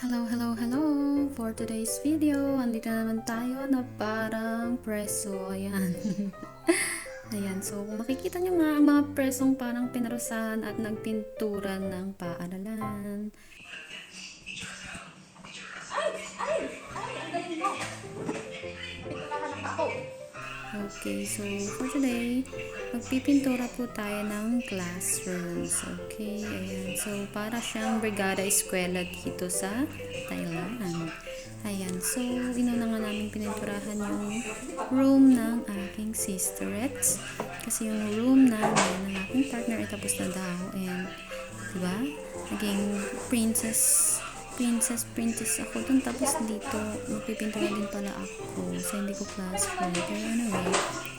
Hello, hello, hello! For today's video, andito na naman tayo na parang preso. Ayan. Ayan, so makikita nyo nga ang mga presong parang pinarusahan at nagpinturan ng paaralan. Okay, so for today, magpipintura po tayo ng classrooms. Okay, ayan. So, para siyang brigada eskwela dito sa Thailand. Ayan, so, inuna nga namin pininturahan yung room ng aking sisterettes. Kasi yung room namin ng aking partner ay tapos na daw. And, diba? Naging princess princess princess ako. Dun tapos dito magpipintura din pala ako so hindi ko classroom. Pero anyway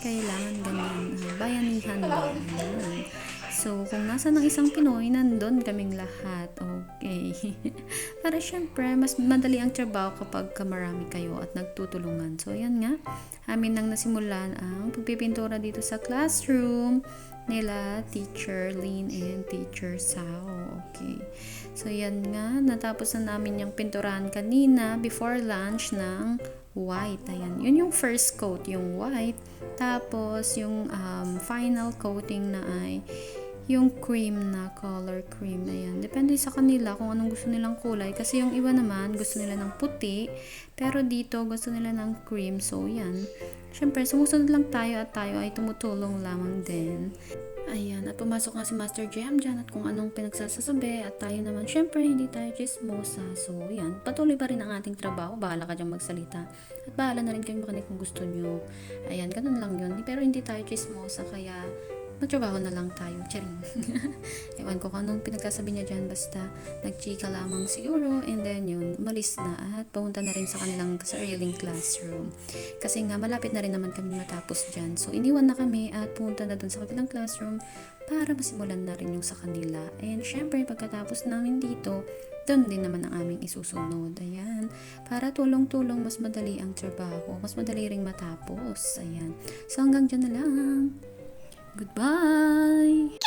kailangan ganyan. Uh, bayanihan ba Ayan. so kung nasa ng isang Pinoy nandun kaming lahat. Okay. Para syempre mas madali ang trabaho kapag marami kayo at nagtutulungan. So yan nga. Amin nang nasimulan ang pagpipintura dito sa classroom nila teacher Lynn and teacher Sao. Okay. So, yan nga. Natapos na namin yung pinturahan kanina before lunch ng white. Ayan. Yun yung first coat, yung white. Tapos, yung um, final coating na ay yung cream na color cream. Ayan. Depende sa kanila kung anong gusto nilang kulay. Kasi yung iba naman, gusto nila ng puti. Pero dito, gusto nila ng cream. So, yan. Siyempre, sumusunod lang tayo at tayo ay tumutulong lamang din. Ayan, at pumasok nga si Master Jam dyan at kung anong pinagsasasabi at tayo naman, syempre, hindi tayo chismosa. So, yan, patuloy pa rin ang ating trabaho. Bahala ka dyan magsalita. At bahala na rin kayo makinig kung gusto nyo. Ayan, ganun lang yun. Pero hindi tayo chismosa, kaya magtrabaho na lang tayo. Charing. Ewan ko kung anong pinagsasabi niya dyan. Basta nagchika lamang siguro. And then yun, umalis na at pumunta na rin sa kanilang sariling classroom. Kasi nga, malapit na rin naman kami matapos dyan. So, iniwan na kami at pumunta na dun sa kabilang classroom para masimulan na rin yung sa kanila. And syempre, pagkatapos namin dito, doon din naman ang aming isusunod. Ayan. Para tulong-tulong, mas madali ang trabaho. Mas madali ring matapos. Ayan. So, hanggang dyan na lang. Goodbye!